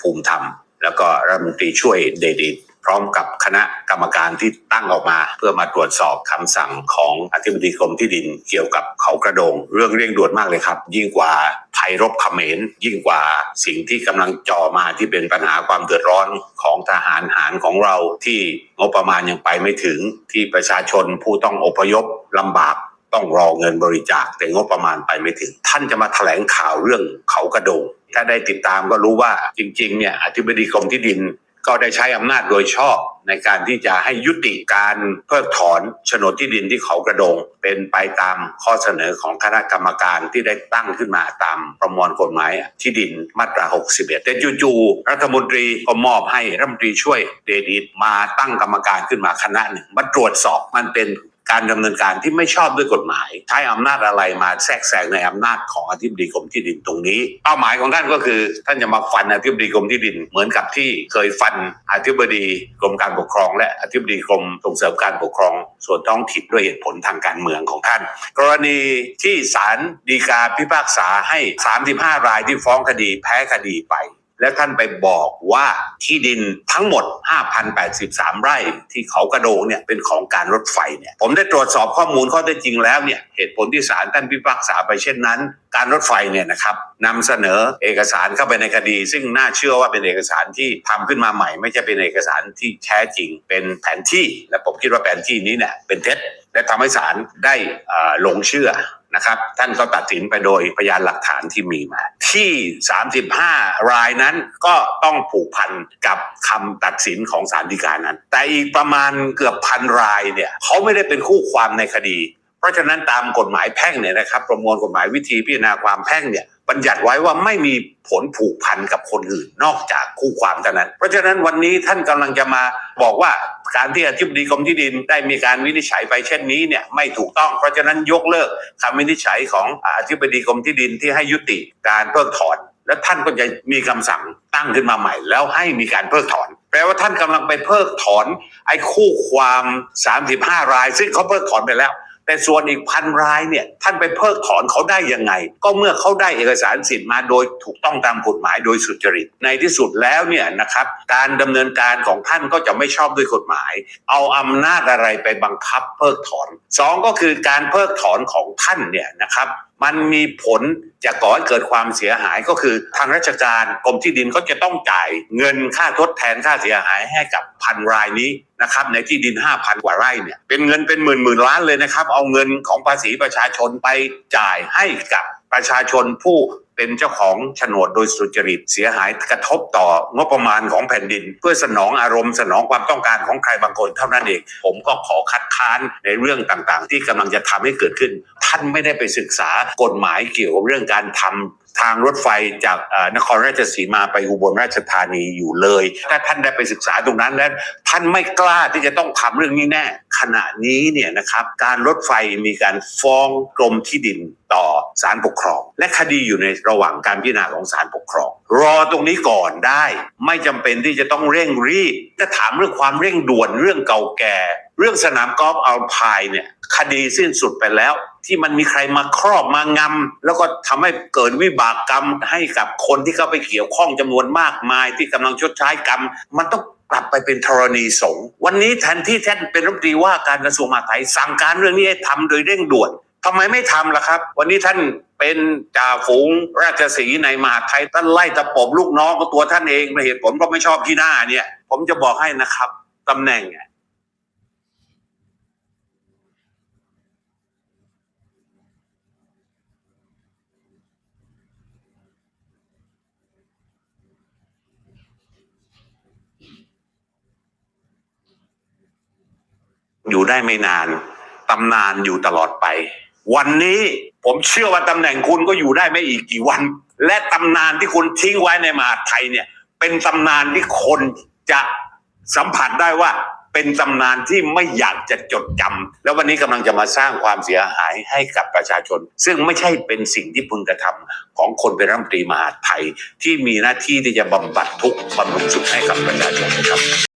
ภูมิธรรม แล้วก็รัฐมนตรีช่วยเดดิตพร้อมกับคณะกรรมการที่ตั้งออกมา เพื่อมาตรวจสอบคำสั่งของอธิบดีกรมที่ดินเกี่ยวกับเขากระโดง เรื่องเร่งด่วนมากเลยครับ ยิ่งกว่าภัยรบเขมรยิ่งกว่าสิ่งที่กำลังจ่อมาที่เป็นปัญหาความเดือดร้อนของทหารหารของเราที่งบประมาณยังไปไม่ถึงที่ประชาชนผู้ต้องอพยพลำบาก ต้องรอเงินบริจาคแต่งบประมาณไปไม่ถึง ท่านจะมาแถลงข่าวเรื่องเขากระโดง ถ้าได้ติดตามก็รู้ว่าจริงๆเนี่ยอธิบดีกรมที่ดินก็ได้ใช้อำนาจโดยชอบในการที่จะให้ยุติการเพิกถอนโฉนดที่ดินที่เขากระโดง เป็นไปตามข้อเสนอของคณะกรรมการที่ได้ตั้งขึ้นมาตามประมวลกฎหมายที่ดินมาตรา 61 แต่จู่ๆรัฐมนตรีก็มอบให้รัฐมนตรีช่วยเดดิตมาตั้งกรรมการขึ้นมาคณะหนึ่งมาตรวจสอบมันเป็น การดำเนินการที่ไม่ชอบด้วยกฎหมาย ใช้อำนาจอะไรมาแทรกแซงในอำนาจของอธิบดีกรมที่ดินตรงนี้ เป้าหมายของท่านก็คือ ท่านจะมาฟันอธิบดีกรมที่ดิน เหมือนกับที่เคยฟันอธิบดีกรมการปกครอง และอธิบดีกรมส่งเสริมการปกครอง ส่วนท้องถิ่นด้วยเหตุผลทางการเมืองของท่าน กรณีที่ศาลฎีกาพิพากษาให้ 35 รายที่ฟ้องคดีแพ้คดีไป แล้วท่านไปบอกว่าที่ดินทั้งหมด 5,083 ไร่ที่เขากระโดงเนี่ยเป็นของการรถไฟเนี่ยผมได้ตรวจสอบข้อมูลข้อเท็จจริงแล้วเนี่ยเหตุผลที่ศาลท่านพิพากษาไปเช่นนั้น การรถไฟเนี่ยนะครับนำเสนอเอกสารเข้าไปในคดี ซึ่งน่าเชื่อว่าเป็นเอกสารที่ทำขึ้นมาใหม่ ไม่ใช่เป็นเอกสารที่แท้จริงเป็นแผนที่ และผมคิดว่าแผนที่นี้เนี่ยเป็นเท็จ และทำให้ศาลได้หลงเชื่อนะครับ ท่านก็ตัดสินไปโดยพยานหลักฐานที่มีมา ที่ 35 รายนั้นก็ต้องผูกพันกับคำตัดสินของศาลฎีกานั้น แต่อีกประมาณเกือบพันรายเนี่ยเขาไม่ได้เป็นคู่ความในคดี เพราะฉะนั้นตามกฎหมายแพ่งเนี่ยนะครับ ประมวลกฎหมายวิธีพิจารณาความแพ่งเนี่ย บัญญัติไว้ว่าไม่มีผลผูกพันกับคนอื่น นอกจากคู่ความเท่านั้น เพราะฉะนั้นวันนี้ท่านกำลังจะมาบอกว่าการที่อธิบดีกรมที่ดินได้มีการวินิจฉัยไปเช่นนี้เนี่ยไม่ถูกต้อง เพราะฉะนั้นยกเลิกคำวินิจฉัยของอธิบดีกรมที่ดินที่ให้ยุติการเพิกถอนแล้วท่านก็จะมีคำสั่งตั้งขึ้นมาใหม่ แล้วให้มีการเพิกถอน แปลว่าท่านกำลังไปเพิกถอนไอ้คู่ความ 35 ราย ซึ่งเขาเพิกถอนไปแล้ว แต่ส่วนอีกพันรายเนี่ยท่านไปเพิกถอนเขาได้ยังไง ก็เมื่อเขาได้เอกสารสิทธิ์มาโดยถูกต้องตามกฎหมายโดยสุจริต ในที่สุดแล้วเนี่ยนะครับการดำเนินการของท่านก็จะไม่ชอบด้วยกฎหมาย เอาอำนาจอะไรไปบังคับเพิกถอนสองก็คือการเพิกถอนของท่านเนี่ยนะครับมันมีผลจะก่อให้เกิดความเสียหายก็คือทางราชการกรมที่ดินก็จะต้องจ่ายเงินค่าทดแทนค่าเสียหายให้กับพันรายนี้นะครับในที่ดิน 5,000 กว่าไร่เนี่ยเป็นเงินเป็นหมื่นหมื่นล้านเลยนะครับ เอาเงินของภาษีประชาชนไปจ่ายให้กับประชาชนผู้ เป็นเจ้าของโฉนดโดยสุจริตเสียหายกระทบต่องบประมาณของแผ่นดิน เพื่อสนองอารมณ์สนองความต้องการของใครบางคนเท่านั้นเอง ผมก็ขอคัดค้านในเรื่องต่างๆ ที่กำลังจะทำให้เกิดขึ้น ท่านไม่ได้ไปศึกษากฎหมายเกี่ยวกับเรื่องการทำทางรถไฟจากนครราชสีมาไปอุบลราชธานีอยู่เลย ถ้าท่านได้ไปศึกษาตรงนั้นแล้วท่านไม่กล้าที่จะต้องทำเรื่องนี้แน่ ขณะนี้เนี่ยนะครับการรถไฟมีการฟ้องกรมที่ดินต่อศาลปกครอง และคดีอยู่ในระหว่างการพิจารณาของศาลปกครอง รอตรงนี้ก่อนได้ ไม่จำเป็นที่จะต้องเร่งรีบถ้าถามเรื่องความเร่งด่วนเรื่องเก่าแก่ เรื่องสนามกอล์ฟอัลพายเนี่ยคดีสิ้นสุดไปแล้ว ที่มันมีใครมาครอบมางำแล้วก็ทำให้เกิดวิบากกรรมให้กับคนที่เข้าไปเกี่ยวข้องจำนวนมากมายที่กำลังชดใช้กรรม มันต้องกลับไปเป็นธรณีสงฆ์วันนี้แทนที่ท่านเป็นรัฐมนตรีว่าการกระทรวงมหาดไทยสั่งการเรื่องนี้ให้ทำโดยเร่งด่วนทำไมไม่ทำล่ะครับ วันนี้ท่านเป็นจ่าฝูงราชสีในมหาดไทยท่านไล่ตะปบลูกน้องก็ตัวท่านเองเหตุผลเพราะไม่ชอบที่หน้าเนี่ย ผมจะบอกให้นะครับตำแหน่ง อยู่ได้ไม่นานตำนานอยู่ตลอดไป วันนี้ผมเชื่อว่าตำแหน่งคุณก็อยู่ได้ไม่อีกกี่วัน และตำนานที่คุณทิ้งไว้ในมหาไทยเนี่ย เป็นตำนานที่คนจะสัมผัสได้ว่าเป็นตำนานที่ไม่อยากจะจดจำแล้ววันนี้กำลังจะมาสร้างความเสียหายให้กับประชาชน ซึ่งไม่ใช่เป็นสิ่งที่พึงกระทำของคนเป็นรัฐมนตรีมหาไทย ที่มีหน้าที่ที่จะบำบัดทุกข์บำรุงสุขให้กับประชาชนนะครับ